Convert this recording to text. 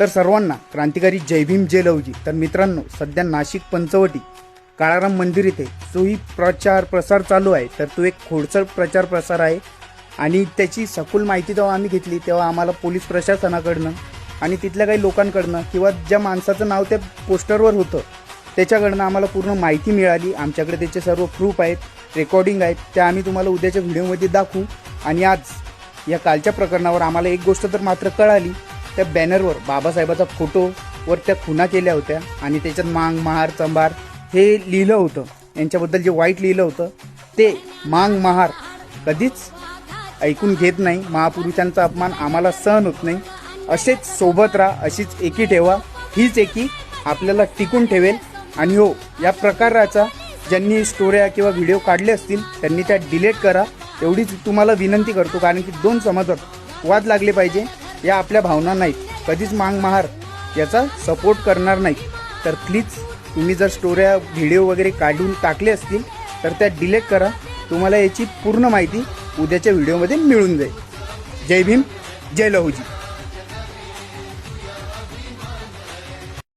तर सर्वांना क्रांतिकारी जय भीम जय लवजी. तर मित्रांनो सध्या नाशिक पंचवटी काळाराम मंदिर इथे तोही प्रचार प्रसार चालू आहे. तर तो एक खोडसर प्रचार प्रसार आहे. आणि त्याची सखोल माहिती जेव्हा आम्ही घेतली तेव्हा आम्हाला पोलीस प्रशासनाकडनं आणि तिथल्या काही लोकांकडनं किंवा ज्या माणसाचं नाव त्या पोस्टरवर होतं त्याच्याकडनं आम्हाला पूर्ण माहिती मिळाली. आमच्याकडे त्याचे सर्व प्रूफ आहेत रेकॉर्डिंग आहेत त्या आम्ही तुम्हाला उद्याच्या व्हिडिओमध्ये दाखवू. आणि आज या कालच्या प्रकरणावर आम्हाला एक गोष्ट तर मात्र कळाली त्या बॅनरवर बाबासाहेबाचा फोटो वर त्या खुना केल्या होत्या आणि त्याच्यात मांग महार चंभार हे लिहिलं होतं. यांच्याबद्दल जे वाईट लिहिलं होतं ते मांग महार कधीच ऐकून घेत नाही. महापुरुषांचा अपमान आम्हाला सहन होत नाही. असेच सोबत राहा अशीच एकी ठेवा. हीच एकी आपल्याला टिकून ठेवेल. आणि हो या प्रकाराचा ज्यांनी स्टोऱ्या किंवा व्हिडिओ काढले असतील त्यांनी त्या डिलीट करा. एवढीच तुम्हाला विनंती करतो कारण की दोन समाजात वाद लागले पाहिजे. या आपल्या भावना नाहीत. कधीच मांग महार याचा सपोर्ट करणार नाही तर प्लीज तुम्ही जर स्टोऱ्या व्हिडिओ वगैरे काढून टाकले असतील तर त्या डिलेट करा. तुम्हाला याची पूर्ण माहिती उद्याच्या व्हिडिओमध्ये मिळून जाईल. जय भीम जय लहूजी.